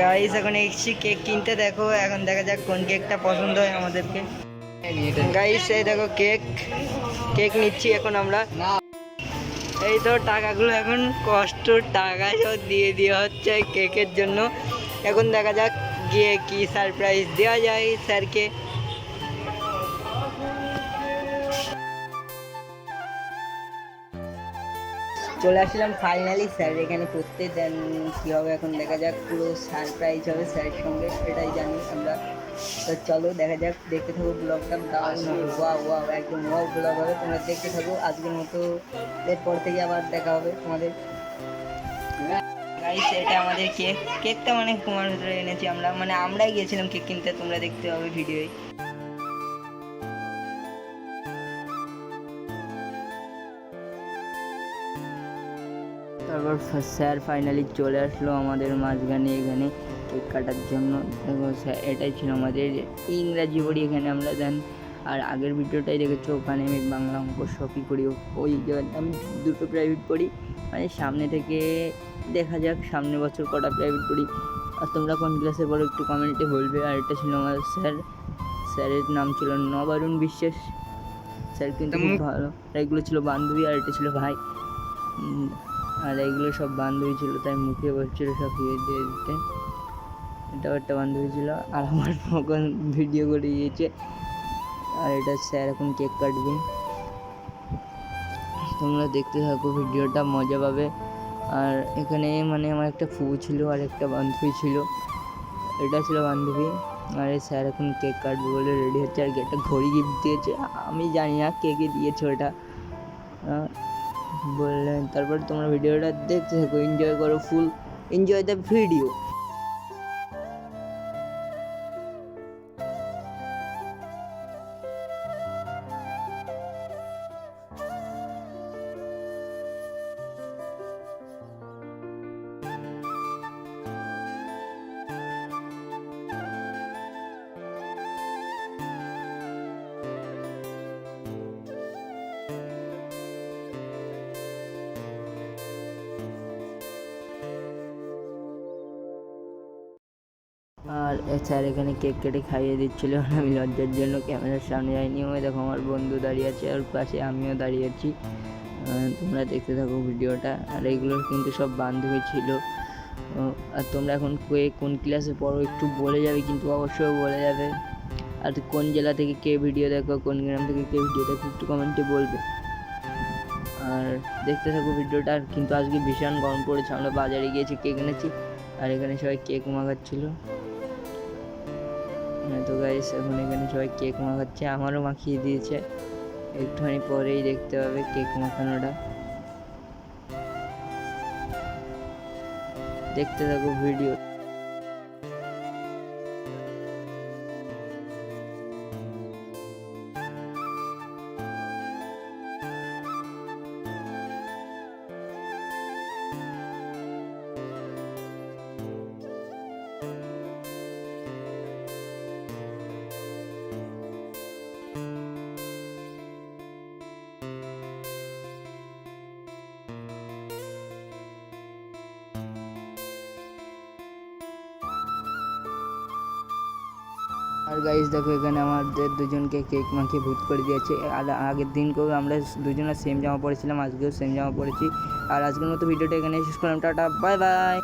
Guys এখন এসছি cake কিনতে। দেখো, এখন দেখা যাক কোন কেকটা পছন্দ হয় আমাদেরকে। গাইস এই দেখো কেক কেক নিচ্ছি এখন আমরা। এই তো টাকাগুলো এখন কষ্ট, টাকা সব দিয়ে দেওয়া হচ্ছে কেকের জন্য। এখন দেখা যাক গিয়ে কি সারপ্রাইজ দেওয়া যায় স্যারকে। চলে আসলাম ফাইনালি স্যার এখানে করতে। দেন কী হবে এখন দেখা যাক পুরো সারপ্রাইজ হবে স্যারের সঙ্গে সেটাই জানি আমরা। তো চলো দেখা যাক দেখতে থাকো ব্লগটা দারুণ হবে ওয়া ওয়া একদম ওয়াও ব্লগ হবে। তোমরা দেখতে থাকো আজকের মতো এরপর থেকে আবার দেখা হবে তোমাদের। গাইস এটা আমাদের কেক কেকটা মানে কুমার ভিতরে এনেছি আমরা। মানে আমরাই গিয়েছিলাম কেক কিনতে তোমরা দেখতে পাবে ভিডিওয় তারপর স্যার ফাইনালি চলে আসলো আমাদের মাঝখানে এখানে কেক কাটার জন্য। দেখো স্যার এটাই ছিল আমাদের ইংরাজি পড়ি এখানে আমরা দেন। আর আগের ভিডিওটাই দেখেছ ওখানে আমি বাংলা অঙ্ক সবই করি ওই আমি দুটো প্রাইভেট পড়ি। মানে সামনে থেকে দেখা যাক সামনের বছর কটা প্রাইভেট পড়ি। আর তোমরা কোন ক্লাসে পড়ো একটু কমেন্টে বলবে। আর এটা ছিল আমার স্যার স্যারের নাম ছিল নবারুণ বিশ্বাস। স্যার কিন্তু খুব ভালো। এগুলো ছিল বান্ধবী আর এটা ছিল ভাই। আর এগুলো সব বান্ধবী ছিল, তাই মুখে বলছিল সব ইয়ে দিয়ে দিতে। এটাও একটা বান্ধবী ছিল, আর আমার মকন ভিডিও করে দিয়েছে। আর এটা স্যার এখন কেক কাটবে। তোমরা দেখতে থাকো ভিডিওটা মজা পাবে। আর এখানে মানে আমার একটা ফু ছিল আর একটা বান্ধবী ছিল। এটা ছিল বান্ধবী। আর এই স্যার এখন কেক কাটবে বলে রেডি হচ্ছে। আর একটা ঘড়ি গিফট দিয়েছে। আমি জানি না কে কে দিয়েছে ওটা। বললেন তারপর তোমরা ভিডিওটা দেখতে থাকো এনজয় করো ফুল এনজয় দ্য ভিডিও আর স্যার এখানে কেক কেটে খাইয়ে দিচ্ছিল। আমি লজ্জার জন্য ক্যামেরার সামনে যাইনি। ওই দেখো আমার বন্ধু দাঁড়িয়ে আছে আর পাশে আমিও দাঁড়িয়ে আছি। তোমরা দেখতে থাকো ভিডিওটা। আর এগুলো কিন্তু সব বান্ধবী ছিল। আর তোমরা এখন কোন ক্লাসে পড়ো একটু বলে যাবে, কিন্তু অবশ্যই বলে যাবে। আর কোন জেলা থেকে কে ভিডিও দেখো, কোন গ্রাম থেকে কে ভিডিও দেখো, একটু কমেন্টে বলবে। আর দেখতে থাকো ভিডিওটা। কিন্তু আজকে ভীষণ গরম পড়েছে। আমরা বাজারে গিয়েছি, কেক এনেছি। আর এখানে সবাই কেক মাখাচ্ছিল। হ্যাঁ তো গাইস এখন এখানে সবাই কেক মাখাচ্ছে, আমারও মাখিয়ে দিয়েছে। একটুখানি পরেই দেখতে পাবে কেক মাখানোটা। দেখতে থাকো ভিডিও আর গাইস দেখো এখানে আমাদের দুজনকে কেক মাখিয়ে ভূত করে দিয়েছে। আর আগের দিনকেও আমরা দুজনে সেম জামা পরেছিলাম, আজকেও সেম জামা পরেছি। আর আজকের মতো ভিডিওটা এখানে শেষ করলাম, টাটা বাই বাই